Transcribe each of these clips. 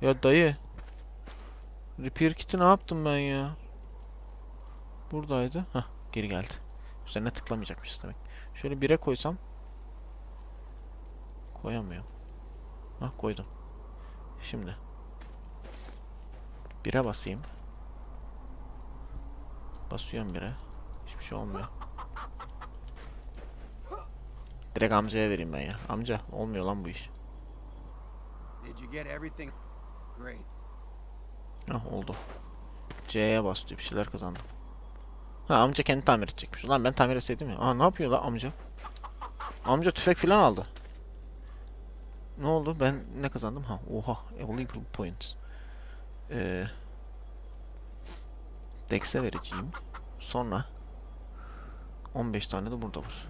Ya dayı. Repair kit'i ne yaptım ben ya? Buradaydı. Hah geri geldi. Üzerine tıklamayacakmışız demek. Şöyle bire koysam. Koyamıyorum. Hah koydum. Şimdi. Bire basayım. Basıyorum bire. Hiçbir şey olmuyor. Direkt amcaya vereyim ben ya. Amca olmuyor lan bu iş. Did you get everything? Hah oldu. C'ye bastı bir şeyler kazandım. Ha amca kendi tamir edecekmiş. Ulan ben tamir etseydim ya. Aa ne yapıyor lan amca? Amca tüfek filan aldı. Ne oldu? Ben ne kazandım? Ha oha. Illegal points. Ee, Dex'e vereceğim. Sonra 15 tane de burada var.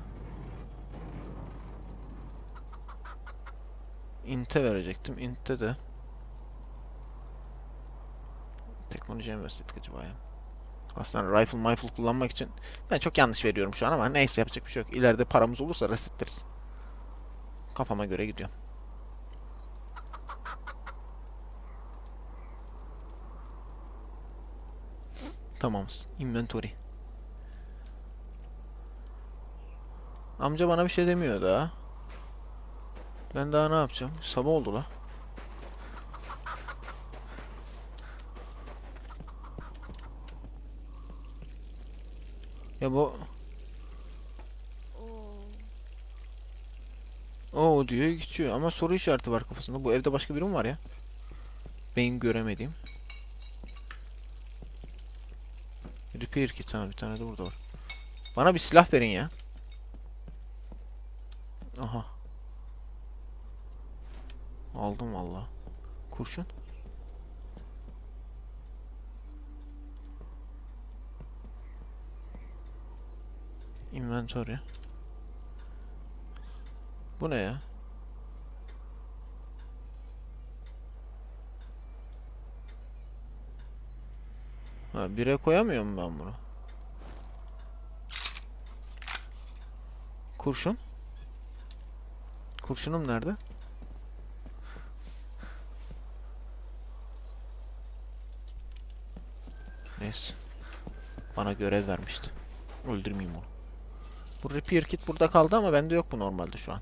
Int'e verecektim. Int'te de Teknolojiye mi verseydik acaba ya? Aslında rifle rifle kullanmak için ben çok yanlış veriyorum şu an ama neyse yapacak bir şey yok. İleride paramız olursa resetleriz. Kafama göre gidiyorum. Tamamız. Inventory. Amca bana bir şey demiyor daha. Ben daha ne yapacağım? Sabah oldu la. Ya bu Oo diyor geçiyor ama soru işareti var kafasında. Bu evde başka biri mi var ya? Benim göremediğim. Repair kit ha bir tane de burada var. Bana bir silah verin ya. Aha. Aldım valla. Kurşun. Inventory. Bu ne ya? Ha, bire koyamıyor mu ben bunu? Kurşun. Kurşunum nerede? Neyse. Bana görev vermişti. Öldürmeyeyim onu. Bu repair kit burada kaldı ama bende yok bu normalde şu an.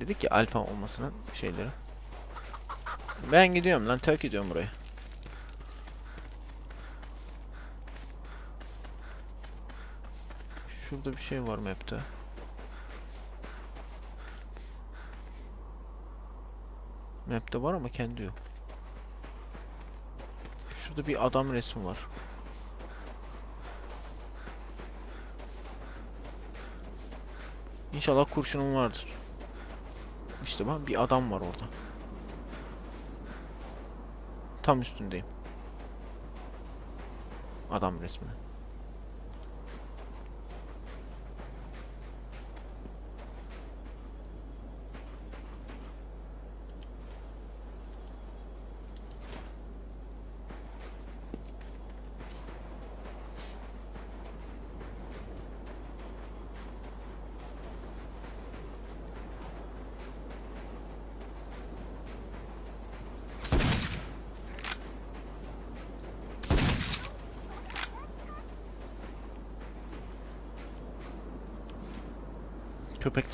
Dedik ki alfa olmasının şeyleri. Ben gidiyorum lan terk ediyorum burayı. Şurada bir şey var map'te. Map'te var ama kendi yok. Şurada bir adam resmi var. İnşallah kurşunum vardır. İşte bak bir adam var orada. Tam üstündeyim. Adam resmi. to Köpek